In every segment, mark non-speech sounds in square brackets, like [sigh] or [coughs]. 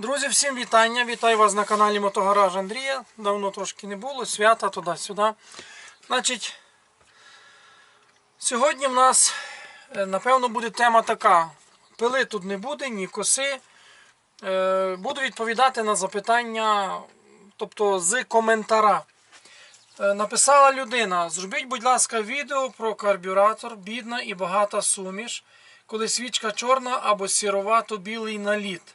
Друзі, всім вітання! Вітаю вас на каналі Мотогараж Андрія. Давно трошки не було, свята туди-сюди. Значить, сьогодні в нас, е, напевно, буде тема така. Пили тут не буде, ні коси. Е, Буду відповідати на запитання, тобто з коментара. Е, Написала людина: зробіть, будь ласка, відео про карбюратор, бідна і багата суміш, коли свічка чорна або сіровато-білий наліт.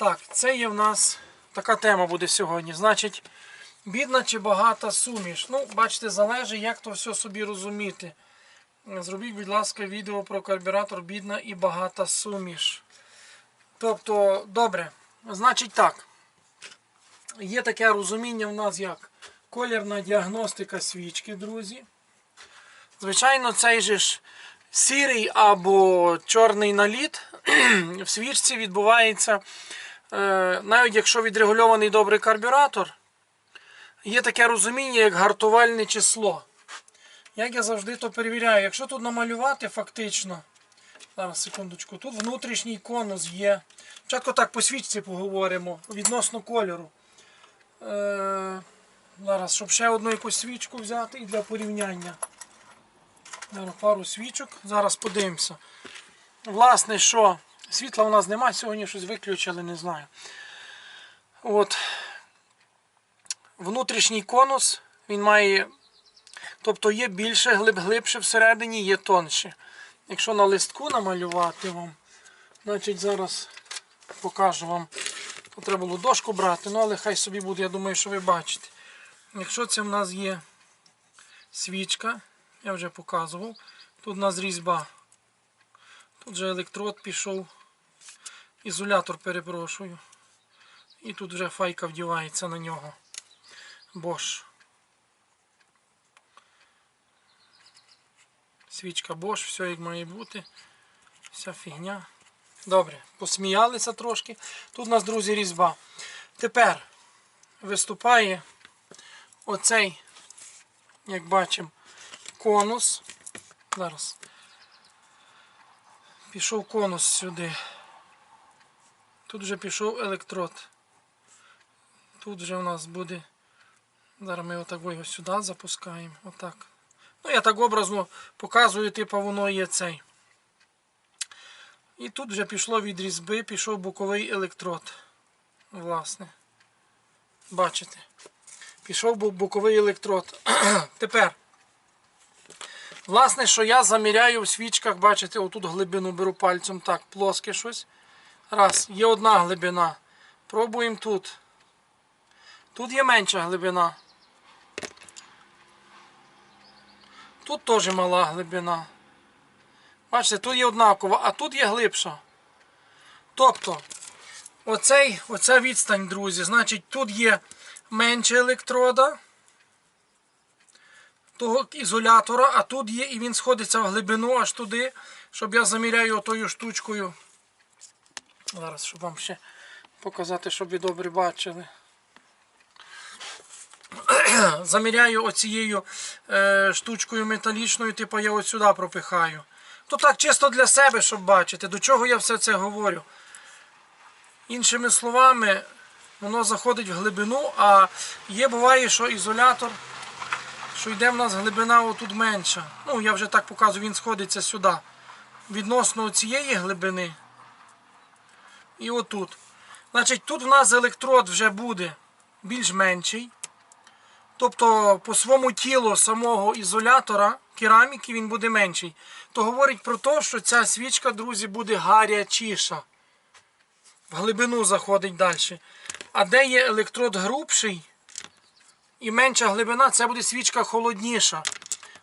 Так, це є в нас така тема буде сьогодні. Значить, бідна чи багата суміш. Ну, бачите, залежить, як то все собі розуміти. Зробіть, будь ласка, відео про карбюратор бідна і багата суміш. Тобто, добре, значить так. Є таке розуміння в нас як колірна діагностика свічки, друзі. Звичайно, цей же ж сірий або чорний наліт [clears throat] в свічці відбувається. Е, навіть якщо відрегульований добрий карбюратор, є таке розуміння, як гартувальне число. Як я завжди то перевіряю, якщо тут намалювати фактично, зараз секундочку, тут внутрішній конус є. Спочатку так по свічці поговоримо відносно кольору. Е, зараз, щоб ще одну якусь свічку взяти і для порівняння. Пару свічок, зараз подивимося. Власне, що світла у нас немає, сьогодні щось виключили, не знаю. От. Внутрішній конус, він має. Тобто є більше, глиб, глибше всередині, є тонше. Якщо на листку намалювати вам, значить зараз покажу вам. Треба було дошку брати, ну але хай собі буде, я думаю, що ви бачите. Якщо це в нас є свічка, я вже показував, тут у нас різьба. Тут же електрод пішов. Ізолятор перепрошую. І тут вже файка вдівається на нього. Bosch. Свічка Bosch, все як має бути. Вся фігня. Добре, посміялися трошки. Тут у нас, друзі, різьба. Тепер виступає оцей, як бачимо, конус. Зараз. Пішов конус сюди. Тут вже пішов електрод. Тут вже у нас буде. Зараз ми отак його сюди запускаємо. Отак. Ну, я так образно показую, типу воно є цей. І тут вже пішло від різьби, пішов боковий електрод. Власне. Бачите? Пішов боковий електрод. [clears throat] Тепер. Власне, що я заміряю в свічках, бачите, отут глибину беру пальцем так, плоске щось. Раз, є одна глибина. Пробуємо тут. Тут є менша глибина. Тут теж мала глибина. Бачите, тут є однакова, а тут є глибша. Тобто, оцей, оця відстань, друзі, значить, тут є менше електрода того ізолятора, а тут є і він сходиться в глибину аж туди, щоб я заміряю отою штучкою. Зараз, щоб вам ще показати, щоб ви добре бачили. [clears throat] Заміряю оцією е, штучкою металічною, типу я ось сюди пропихаю. То так чисто для себе, щоб бачити, до чого я все це говорю. Іншими словами, воно заходить в глибину, а є буває, що ізолятор, що йде в нас глибина отут менша. Ну, я вже так показую, він сходиться сюди. Відносно цієї глибини. І отут. Значить, тут в нас електрод вже буде більш менший. Тобто по своєму тілу самого ізолятора кераміки він буде менший. То говорить про те, що ця свічка, друзі, буде гарячіша. В глибину заходить далі. А де є електрод грубший і менша глибина, це буде свічка холодніша.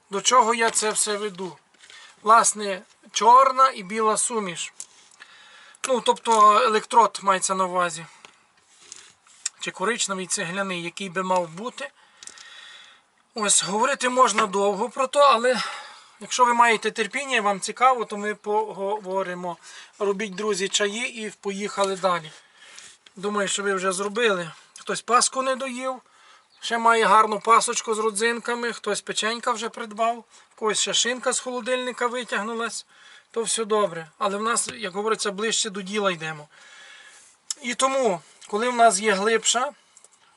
До чого я це все веду? Власне, чорна і біла суміш. Ну, тобто електрод мається на увазі. Чи коричневий цегляний, який би мав бути. Ось, говорити можна довго про то, але якщо ви маєте терпіння і вам цікаво, то ми поговоримо. Робіть, друзі, чаї і поїхали далі. Думаю, що ви вже зробили. Хтось паску не доїв, ще має гарну пасочку з родзинками, хтось печенька вже придбав, в когось ще шинка з холодильника витягнулась, то все добре. Але в нас, як говориться, ближче до діла йдемо. І тому, коли в нас є глибша,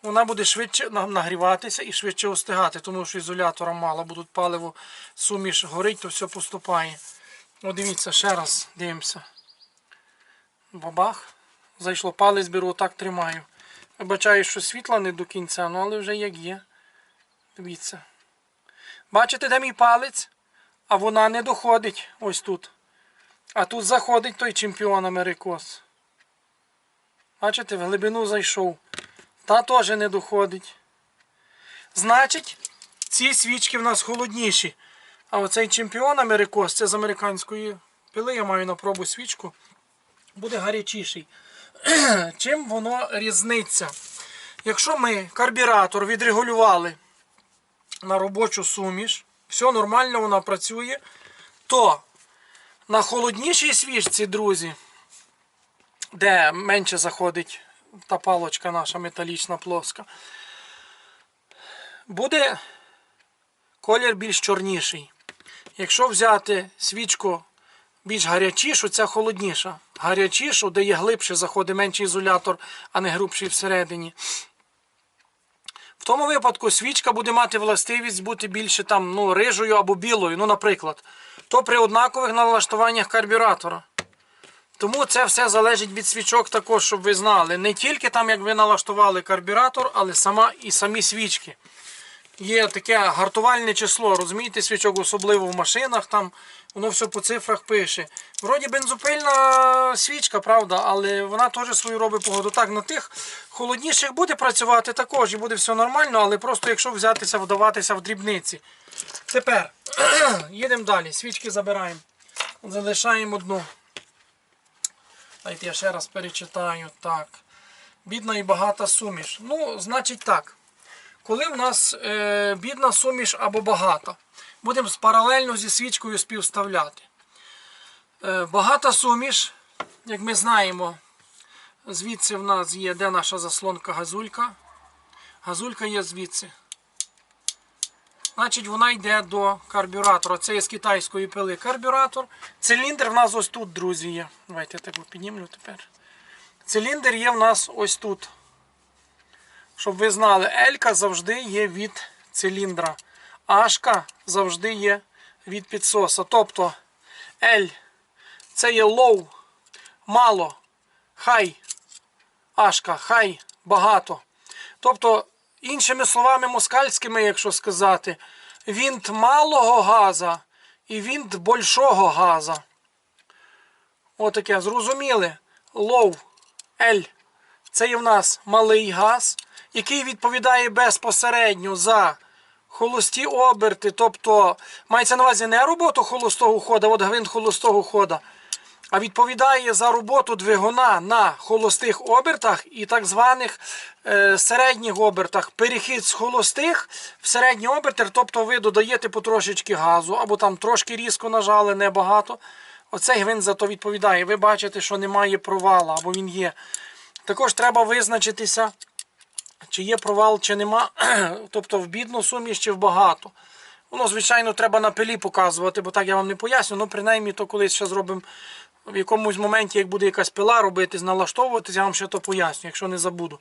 вона буде швидше нагріватися і швидше остигати, тому що ізолятора мало, бо тут паливо суміш горить, то все поступає. О, дивіться, ще раз дивимося. Бабах. Зайшло палець беру, так тримаю. Вибачаю, що світла не до кінця, ну але вже як є. Дивіться. Бачите, де мій палець? А вона не доходить ось тут. А тут заходить той чемпіон Америкос. Бачите, в глибину зайшов. Та теж не доходить. Значить, ці свічки в нас холодніші. А оцей чемпіон Америкос, це з американської пили, я маю на пробу свічку, буде гарячіший. [clears throat] Чим воно різниця? Якщо ми карбюратор відрегулювали на робочу суміш, все нормально вона працює, то на холоднішій свічці, друзі, де менше заходить та палочка наша металічна плоска, буде колір більш чорніший. Якщо взяти свічку більш гарячішу, ця холодніша. Гарячішу, де є глибше заходить менший ізолятор, а не грубший всередині. В тому випадку свічка буде мати властивість бути більше там, ну, рижою або білою, ну, наприклад. То при однакових налаштуваннях карбюратора. Тому це все залежить від свічок також, щоб ви знали. Не тільки там, як ви налаштували карбюратор, але сама і самі свічки. Є таке гартувальне число, розумієте, свічок, особливо в машинах, там воно все по цифрах пише. Вроді бензопильна свічка, правда, але вона теж свою робить погоду. Так, на тих холодніших буде працювати також і буде все нормально, але просто якщо взятися, вдаватися в дрібниці. Тепер [clears throat] їдемо далі. Свічки забираємо. Залишаємо одну. Дайте я ще раз перечитаю. Так. Бідна і багата суміш. Ну, значить так. Коли в нас е, бідна суміш або багата, будемо паралельно зі свічкою співставляти. Е, багата суміш, як ми знаємо, звідси в нас є де наша заслонка газулька. Газулька є звідси. Значить, вона йде до карбюратора. Це є з китайської пили карбюратор. Циліндр в нас ось тут, друзі, є. Давайте я тебе піднімлю тепер. Циліндр є в нас ось тут. Щоб ви знали, Елька завжди є від циліндра. Ашка завжди є від підсоса. Тобто L це є low, мало, хай, ашка, хай, багато. Тобто, іншими словами москальськими, якщо сказати, вінт малого газа і вінт большого газа. Отаке, зрозуміли? Low, L. Це є в нас малий газ, який відповідає безпосередньо за холості оберти. Тобто мається на увазі не роботу холостого хода, от гвинт холостого хода, а відповідає за роботу двигуна на холостих обертах і так званих е, середніх обертах. Перехід з холостих в середні оберти, тобто ви додаєте потрошечки газу, або там трошки різко нажали, небагато. Оцей гвинт за то відповідає. Ви бачите, що немає провала, або він є. Також треба визначитися, чи є провал, чи нема. [clears throat] Тобто в бідну суміш, чи в багато. Воно, звичайно, треба на пилі показувати, бо так я вам не поясню. Ну, принаймні, то колись ще зробимо в якомусь моменті, як буде якась пила робити, налаштовуватись, я вам ще то поясню, якщо не забуду.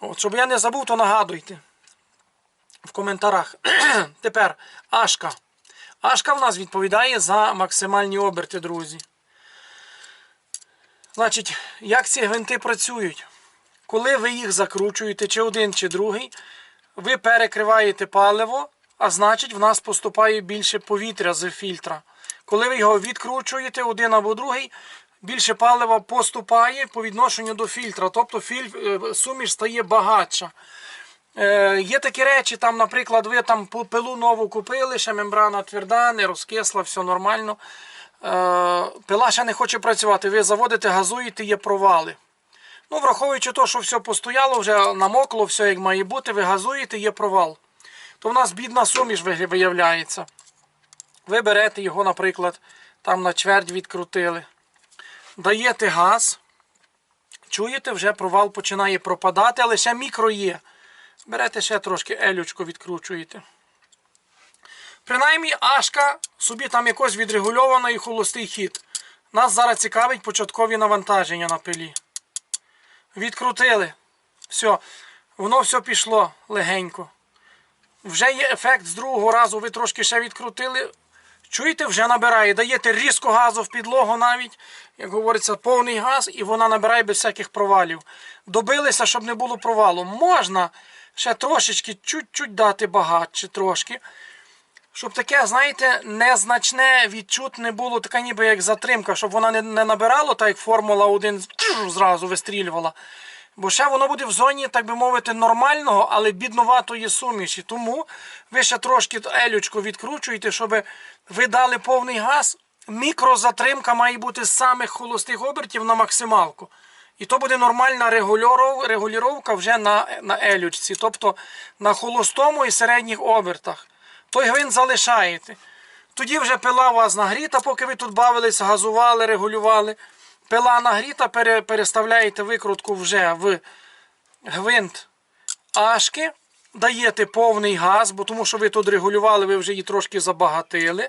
От, щоб я не забув, то нагадуйте в коментарях. [clears throat] Тепер Ашка. Ашка в нас відповідає за максимальні оберти, друзі. Значить, як ці гвинти працюють? Коли ви їх закручуєте, чи один, чи другий, ви перекриваєте паливо, а значить в нас поступає більше повітря з фільтра. Коли ви його відкручуєте, один або другий, більше палива поступає по відношенню до фільтра. Тобто е, суміш стає багатша. Е, є такі речі, там, наприклад, ви там пилу нову купили, ще мембрана тверда, не розкисла, все нормально. Е, пила ще не хоче працювати, ви заводите, газуєте, є провали. Ну, враховуючи те, що все постояло, вже намокло, все як має бути, ви газуєте, є провал. То в нас бідна суміш виявляється. Ви берете його, наприклад, там на чверть відкрутили. Даєте газ. Чуєте, вже провал починає пропадати, але ще мікро є. Берете ще трошки елючку відкручуєте. Принаймні, ашка собі там якось відрегульована і холостий хід. Нас зараз цікавить початкові навантаження на пилі. Відкрутили. Все. Воно все пішло легенько. Вже є ефект з другого разу, ви трошки ще відкрутили. Чуєте, вже набирає. Даєте різко газу в підлогу навіть, як говориться, повний газ, і вона набирає без всяких провалів. Добилися, щоб не було провалу. Можна ще трошечки, чуть-чуть дати багатше трошки. Щоб таке, знаєте, незначне відчутне було, така ніби як затримка, щоб вона не, не набирала, так як Формула 1 зразу вистрілювала. Бо ще воно буде в зоні, так би мовити, нормального, але бідноватої суміші. Тому ви ще трошки елючку відкручуєте, щоб ви дали повний газ. Мікрозатримка має бути з самих холостих обертів на максималку. І то буде нормальна регулювання вже на, на елючці, тобто на холостому і середніх обертах. Той гвинт залишаєте. Тоді вже пила у вас нагріта, поки ви тут бавилися, газували, регулювали. Пила нагріта, переставляєте викрутку вже в гвинт ашки, даєте повний газ, бо тому що ви тут регулювали, ви вже її трошки забагатили.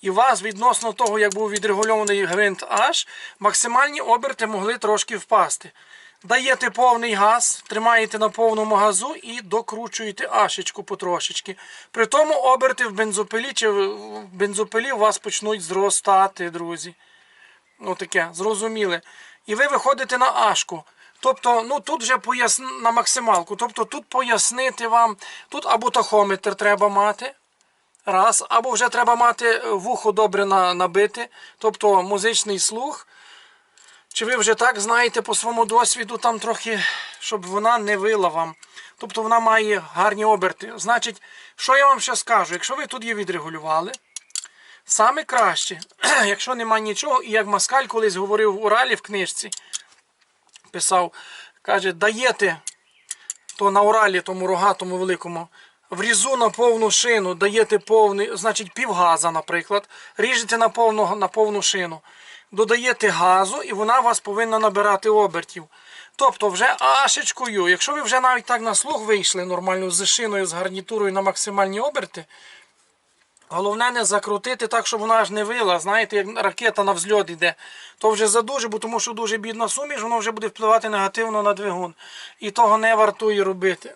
І у вас відносно того, як був відрегульований гвинт аж, максимальні оберти могли трошки впасти. Даєте повний газ, тримаєте на повному газу і докручуєте ашечку потрошечки. При тому оберти в бензопилі чи в бензопилі у вас почнуть зростати, друзі. Ну зрозуміли. І ви виходите на ашку. Тобто, ну тут вже поясн... на максималку. Тобто тут пояснити вам, тут або тахометр треба мати. Раз, або вже треба мати е, вухо добре на, набити, тобто музичний слух. Чи ви вже так знаєте по своєму досвіду, там трохи, щоб вона не вила вам. Тобто вона має гарні оберти. Значить, що я вам ще скажу? Якщо ви тут її відрегулювали, саме краще, [clears throat] якщо нема нічого, і як Маскаль колись говорив в Уралі в книжці, писав, каже, даєте то на Уралі, тому рогатому великому, врізу на повну шину, даєте повний, значить півгаза, наприклад, ріжете на повну, на повну шину, додаєте газу і вона вас повинна набирати обертів. Тобто вже ашечкою, якщо ви вже навіть так на слух вийшли нормально з шиною, з гарнітурою на максимальні оберти, Головне не закрутити так, щоб вона аж не вила. Знаєте, як ракета на взльот йде. То вже задуже, бо тому що дуже бідна суміш, воно вже буде впливати негативно на двигун. І того не вартує робити.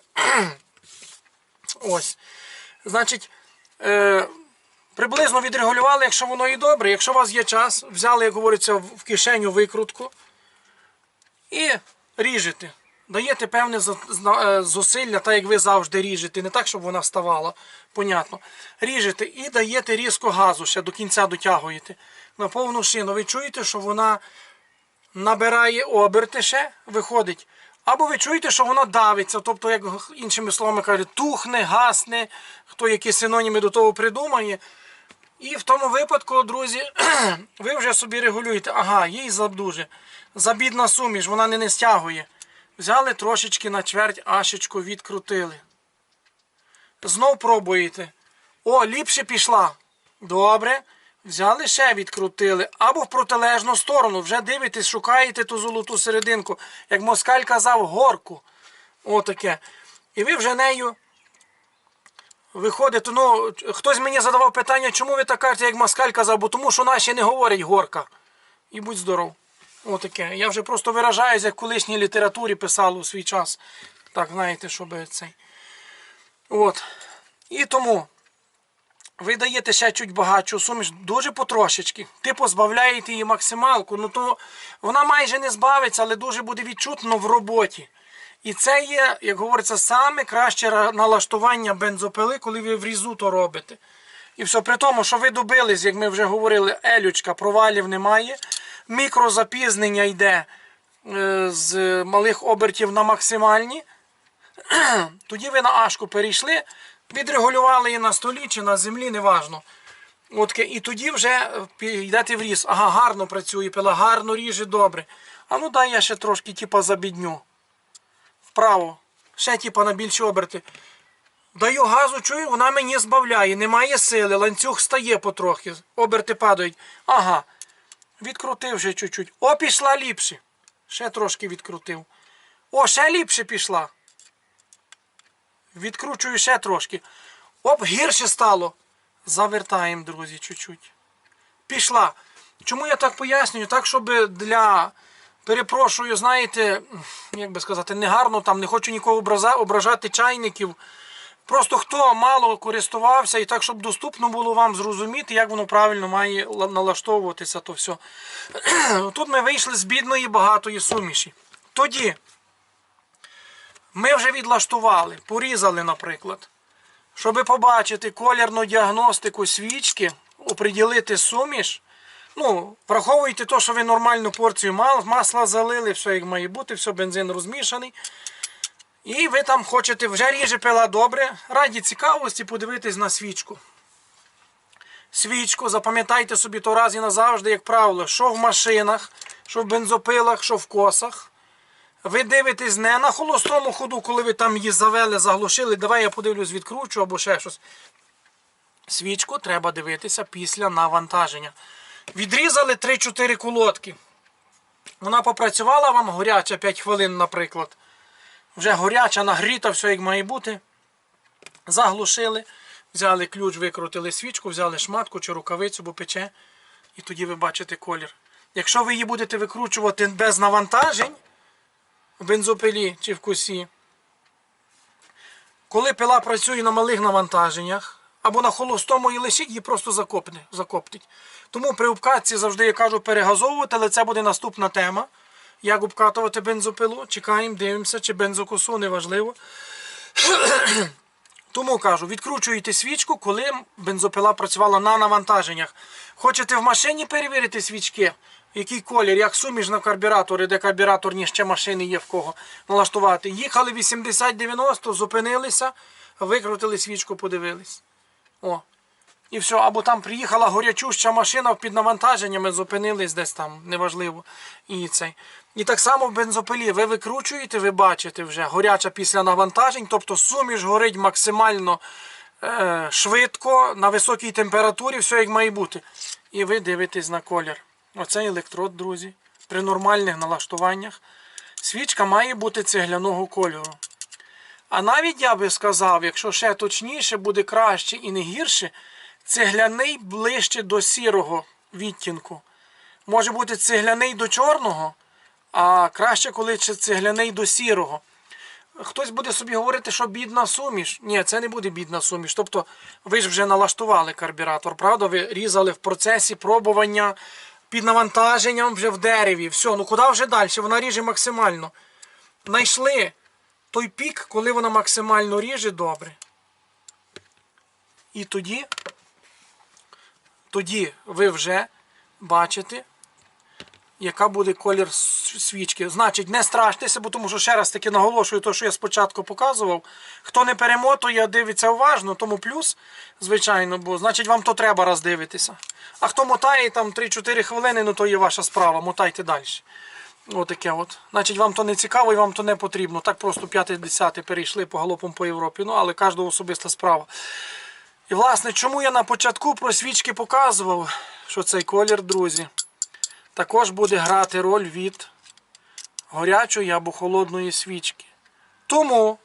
[clears throat] Ось. Значить, е, приблизно відрегулювали, якщо воно і добре. Якщо у вас є час, взяли, як говориться, в кишеню викрутку і ріжете. Даєте певне е, зусилля, так як ви завжди ріжете, не так, щоб вона вставала, понятно. Ріжете і даєте різко газу, ще до кінця дотягуєте на повну шину. Ви чуєте, що вона набирає оберти ще, виходить. Або ви чуєте, що вона давиться, тобто, як іншими словами кажуть, тухне, гасне, хто які синоніми до того придумає. І в тому випадку, друзі, [clears throat] ви вже собі регулюєте. Ага, їй задуже. Забідна суміш, вона не, не стягує. Взяли трошечки на чверть ашечку, відкрутили. Знов пробуєте. О, ліпше пішла. Добре. Взяли ще відкрутили. Або в протилежну сторону. Вже дивитесь, шукаєте ту золоту серединку. Як москаль казав, горку. Отаке. І ви вже нею виходите. Ну, хтось мені задавав питання, чому ви так кажете, як москаль казав, бо тому що наші не говорять горка. І будь здоров. Отаке. Я вже просто виражаюсь, як в колишній літературі писало у свій час. Так, знаєте, щоб цей. От. І тому ви даєте ще чуть багатшу суміш, дуже потрошечки. Ти позбавляєте її максималку. Ну то вона майже не збавиться, але дуже буде відчутно в роботі. І це є, як говориться, саме краще налаштування бензопили, коли ви в різу робите. І все при тому, що ви добились, як ми вже говорили, елючка, провалів немає. Мікрозапізнення йде е, з малих обертів на максимальні. [clears throat] Тоді ви на ашку перейшли, відрегулювали її на столі чи на землі, неважно. Отке, і тоді вже е, йдете в різ. Ага, гарно працює, пила, гарно ріже, добре. А ну дай я ще трошки, типа, забідню. Вправо. Ще типа на більші оберти. Даю газу, чую, вона мені збавляє, немає сили, ланцюг стає потрохи, оберти падають. Ага. Відкрутив ще чуть-чуть. О, пішла ліпше. Ще трошки відкрутив. О, ще ліпше пішла. Відкручую ще трошки. Оп, гірше стало. Завертаємо, друзі, чуть-чуть. Пішла. Чому я так пояснюю? Так, щоб для перепрошую, знаєте, як би сказати, негарно там, не хочу нікого ображати чайників. Просто хто мало користувався і так, щоб доступно було вам зрозуміти, як воно правильно має налаштовуватися, то все. [clears throat] Тут ми вийшли з бідної багатої суміші. Тоді ми вже відлаштували, порізали, наприклад. Щоб побачити колірну діагностику свічки, оприділити суміш. Ну, враховуйте те, що ви нормальну порцію масла залили, все як має бути, все бензин розмішаний. І ви там хочете, вже ріже пила добре, раді цікавості подивитись на свічку. Свічку, запам'ятайте собі то раз і назавжди, як правило, що в машинах, що в бензопилах, що в косах. Ви дивитесь не на холостому ходу, коли ви там її завели, заглушили, давай я подивлюсь, відкручу або ще щось. Свічку треба дивитися після навантаження. Відрізали 3-4 колодки. Вона попрацювала вам горяча 5 хвилин, наприклад. Вже горяча, нагріта, все як має бути. Заглушили, взяли ключ, викрутили свічку, взяли шматку чи рукавицю, бо пече. І тоді ви бачите колір. Якщо ви її будете викручувати без навантажень в бензопилі чи в косі, коли пила працює на малих навантаженнях або на холостому і лишить, її просто закопне, закоптить. Тому при обкатці завжди я кажу перегазовувати, але це буде наступна тема. Як обкатувати бензопилу, чекаємо, дивимося, чи бензокосу, неважливо. [coughs] Тому кажу, відкручуєте свічку, коли бензопила працювала на навантаженнях. Хочете в машині перевірити свічки, який колір, як суміш на карбюраторі, де карбюраторні ще машини є в кого налаштувати. Їхали 80-90, зупинилися, викрутили свічку, подивились. О. І все, або там приїхала горячуща машина під навантаженнями, зупинились десь там, неважливо. І цей. І так само в бензопилі ви викручуєте, ви бачите вже горяча після навантажень, тобто суміш горить максимально е, швидко, на високій температурі, все як має бути. І ви дивитесь на колір. Оцей електрод, друзі, при нормальних налаштуваннях. Свічка має бути цегляного кольору. А навіть я би сказав, якщо ще точніше, буде краще і не гірше, цегляний ближче до сірого відтінку. Може бути цегляний до чорного, а краще, коли цегляний до сірого. Хтось буде собі говорити, що бідна суміш. Ні, це не буде бідна суміш. Тобто ви ж вже налаштували карбюратор, правда? Ви різали в процесі пробування під навантаженням вже в дереві. Все, ну куди вже далі? Вона ріже максимально. Найшли той пік, коли вона максимально ріже добре. І тоді, тоді ви вже бачите, яка буде колір свічки. Значить, не страштеся, бо тому що ще раз таки наголошую те, що я спочатку показував. Хто не перемотує, дивиться уважно, тому плюс, звичайно, бо значить вам то треба раз дивитися. А хто мотає там 3-4 хвилини, ну то є ваша справа, мотайте далі. Отаке от. Значить, вам то не цікаво і вам то не потрібно. Так просто 5-10 перейшли по галопом по Європі. Ну, але кожного особиста справа. І власне, чому я на початку про свічки показував, що цей колір, друзі, також буде грати роль від горячої або холодної свічки. Тому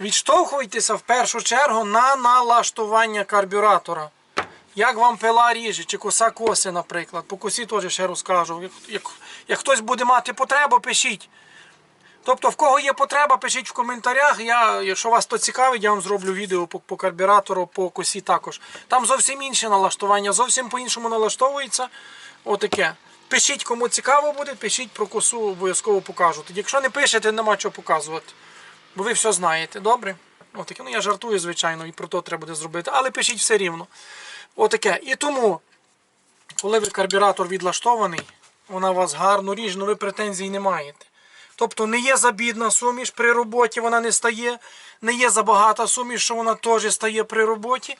відштовхуйтеся в першу чергу на налаштування карбюратора. Як вам пила ріже, чи коса коси, наприклад. По косі теж ще розкажу. Як, як, хтось буде мати потребу, пишіть. Тобто, в кого є потреба, пишіть в коментарях. Я, якщо вас то цікавить, я вам зроблю відео по, по карбюратору, по косі також. Там зовсім інше налаштування, зовсім по-іншому налаштовується. Отаке. Пишіть, кому цікаво буде, пишіть про косу, обов'язково покажу. Якщо не пишете, нема чого показувати. Бо ви все знаєте, добре? Отаке. Ну я жартую, звичайно, і про то треба буде зробити. Але пишіть все рівно. Отаке. І тому, коли ви карбюратор відлаштований, вона у вас гарно ріже, ну ви претензій не маєте. Тобто не є забідна суміш при роботі, вона не стає, не є забагата суміш, що вона теж стає при роботі.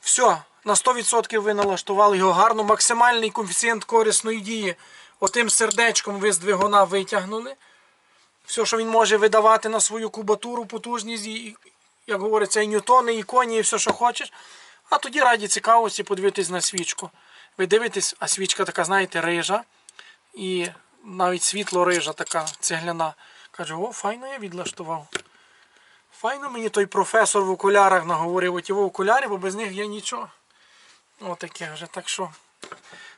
Все, на 100% ви налаштували його гарно, максимальний коефіцієнт корисної дії. Отим сердечком ви з двигуна витягнули. Все, що він може видавати на свою кубатуру, потужність, і, як говориться, і ньютони, і коні, і все, що хочеш. А тоді раді цікавості подивитись на свічку. Ви дивитесь, а свічка така, знаєте, рижа. І навіть світло рижа така цегляна. Каже, о, файно я відлаштував. Файно мені той професор в окулярах наговорив, оті в окулярі, бо без них я нічого. Отаке вже. Так що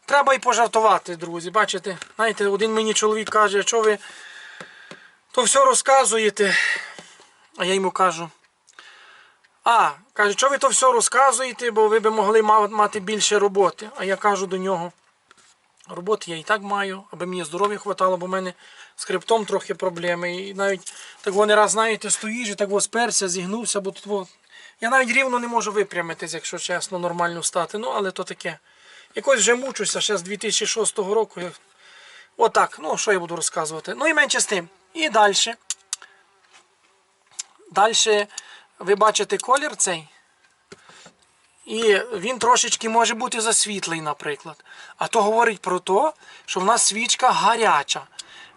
треба і пожартувати, друзі. Бачите, знаєте, один мені чоловік каже, що ви то все розказуєте. А я йому кажу. А, каже, що ви то все розказуєте, бо ви б могли мати більше роботи. А я кажу до нього. Роботи я і так маю, аби мені здоров'я хватало, бо в мене з хребтом трохи проблеми. І навіть так вони раз, знаєте, стоїш і так во сперся, зігнувся, бо тут во... я навіть рівно не можу випрямитись, якщо чесно, нормально стати. Ну, але то таке. Якось вже мучуся ще з 2006 року. Отак, ну що я буду розказувати. Ну і менше з тим. І далі. Далі ви бачите колір цей. І він трошечки може бути засвітлий, наприклад. А то говорить про те, що в нас свічка гаряча.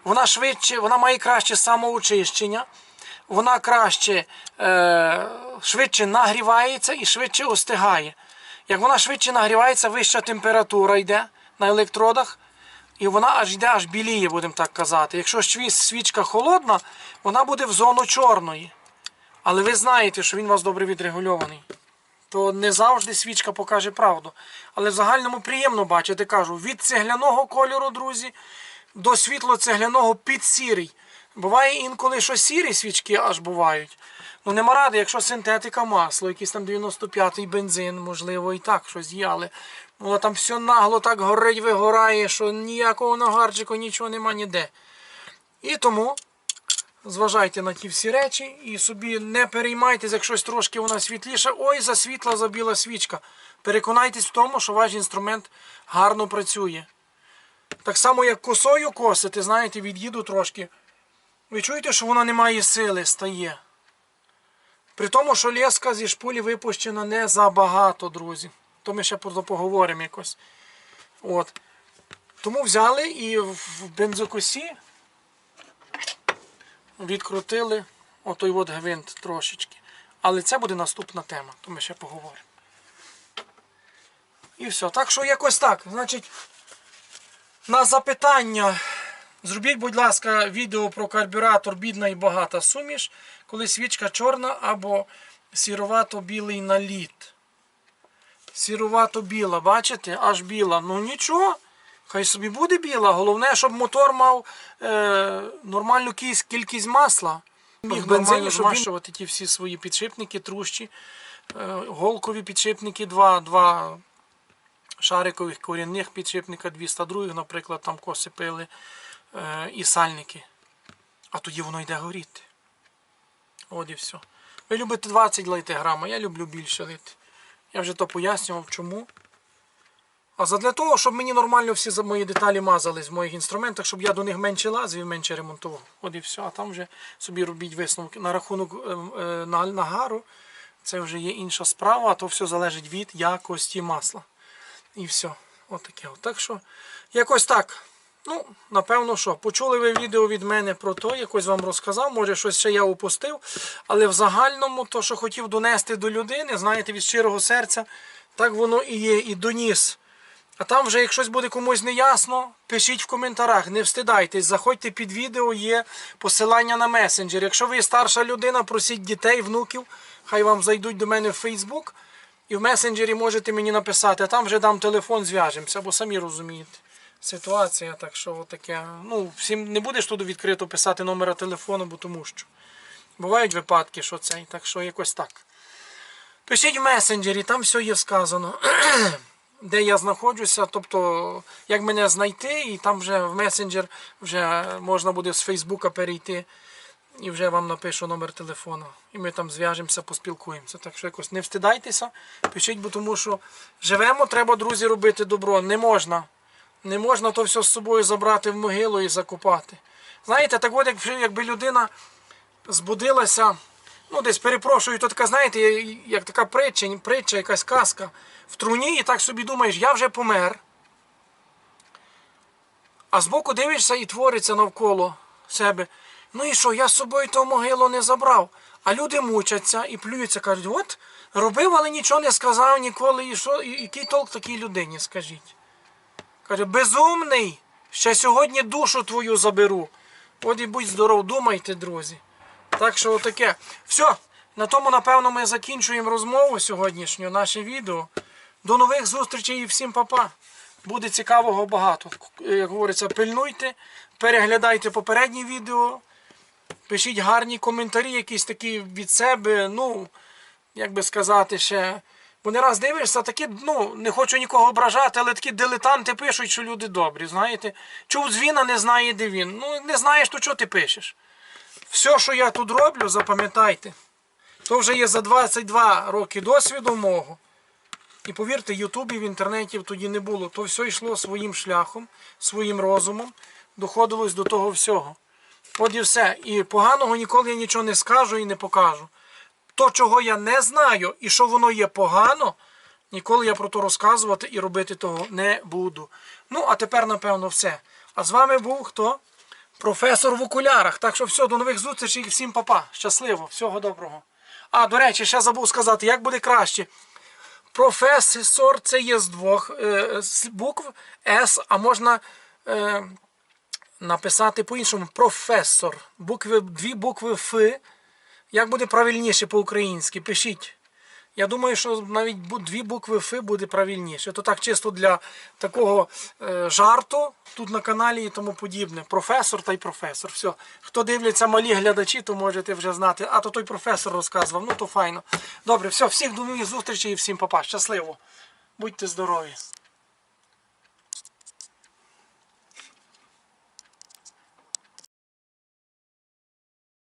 Вона швидше, вона має краще самоочищення, вона краще, е, швидше нагрівається і швидше остигає. Як вона швидше нагрівається, вища температура йде на електродах, і вона аж йде, аж біліє, будемо так казати. Якщо свічка холодна, вона буде в зону чорної. Але ви знаєте, що він у вас добре відрегульований то не завжди свічка покаже правду. Але в загальному приємно бачити, кажу, від цегляного кольору, друзі, до світло-цегляного під сірий. Буває інколи, що сірі свічки аж бувають. Ну нема ради, якщо синтетика масло, якийсь там 95-й бензин, можливо, і так щось є, але воно там все нагло так горить, вигорає, що ніякого нагарчику, нічого нема ніде. І тому Зважайте на ті всі речі і собі не переймайтесь, як щось трошки вона світліша. Ой, засвітла, забіла свічка. Переконайтесь в тому, що ваш інструмент гарно працює. Так само, як косою косити, знаєте, від'їду трошки. Ви чуєте, що вона не має сили, стає. При тому, що леска зі шпулі випущена не забагато, друзі. То ми ще поговоримо якось. От. Тому взяли і в бензокосі відкрутили отой от гвинт трошечки. Але це буде наступна тема, то ми ще поговоримо. І все. Так що якось так. Значить, на запитання. Зробіть, будь ласка, відео про карбюратор бідна і багата суміш, коли свічка чорна або сіровато-білий наліт. Сірувато-біла, бачите? Аж біла. Ну нічого. Хай собі буде біла. Головне, щоб мотор мав е, нормальну кількість масла. Міг бензині, щоб змащувати ті всі свої підшипники, трущі, е, голкові підшипники, два, два шарикових корінних підшипника, 202, наприклад, там коси пили е, і сальники. А тоді воно йде горіти. От і все. Ви любите 20 лити грама, я люблю більше лити. Я вже то пояснював, чому. А задля того, щоб мені нормально всі мої деталі мазались в моїх інструментах, щоб я до них менше лазив і менше ремонтував. От і все. А там вже собі робіть висновки. На рахунок е, е, на- нагару це вже є інша справа, а то все залежить від якості масла. І все. От таке. Так що, якось так. Ну, напевно, що. Почули ви відео від мене про то, якось вам розказав, може щось ще я упустив. Але в загальному, то, що хотів донести до людини, знаєте, від щирого серця, так воно і є, і доніс. А там вже, як щось буде комусь неясно, пишіть в коментарях, не встидайтесь, заходьте під відео, є посилання на месенджер. Якщо ви старша людина, просіть дітей, внуків, хай вам зайдуть до мене в Фейсбук. І в месенджері можете мені написати, а там вже дам телефон, зв'яжемося, бо самі розумієте. Ситуація, так що таке. Ну, всім не будеш туди відкрито писати номера телефону, бо тому що. Бувають випадки, що це, так що якось так. Пишіть в месенджері, там все є сказано. [clears throat] Де я знаходжуся, тобто як мене знайти, і там вже в месенджер вже можна буде з Фейсбука перейти і вже вам напишу номер телефону. І ми там зв'яжемося, поспілкуємося. Так що якось не встидайтеся, пишіть, бо тому що живемо, треба, друзі, робити добро. Не можна. Не можна то все з собою забрати в могилу і закопати. Знаєте, так от якби, людина збудилася, ну десь перепрошую, то така, знаєте, як така притча, притча, якась казка в труні, і так собі думаєш, я вже помер. А збоку дивишся і твориться навколо себе. Ну і що, я з собою того могилу не забрав. А люди мучаться і плюються, кажуть, от робив, але нічого не сказав ніколи. І що, і, який толк такій людині, скажіть? Каже, безумний, ще сьогодні душу твою заберу. От і будь здоров, думайте, друзі. Так що таке. Все, на тому, напевно, ми закінчуємо розмову сьогоднішню, наше відео. До нових зустрічей і всім па-па. Буде цікавого багато. Як говориться, пильнуйте, переглядайте попередні відео, пишіть гарні коментарі, якісь такі від себе. Ну, як би сказати, ще. Бо не раз дивишся, такі, ну, не хочу нікого ображати, але такі дилетанти пишуть, що люди добрі. Знаєте, чув дзвіна, не знає, де він. Ну, не знаєш, то чого ти пишеш? Все, що я тут роблю, запам'ятайте. То вже є за 22 роки досвіду мого. І повірте, Ютубів, інтернетів тоді не було. То все йшло своїм шляхом, своїм розумом, доходилось до того всього. От і все. І поганого ніколи я нічого не скажу і не покажу. То, чого я не знаю, і що воно є погано, ніколи я про то розказувати і робити того не буду. Ну, а тепер, напевно, все. А з вами був хто? Професор в окулярах. Так що все, до нових зустрічей, і всім папа. Щасливо, всього доброго. А, до речі, ще забув сказати, як буде краще. Професор це є з двох е, букв С, а можна е, написати по-іншому. Професор. Букви, дві букви Ф. Як буде правильніше по-українськи? Пишіть. Я думаю, що навіть дві букви Ф буде правильніше. То так чисто для такого е, жарту тут на каналі і тому подібне. Професор та й професор. Все. Хто дивляться малі глядачі, то можете вже знати. А то той професор розказував. Ну то файно. Добре, все, всіх до нових зустрічей і всім папа. Щасливо. Будьте здорові.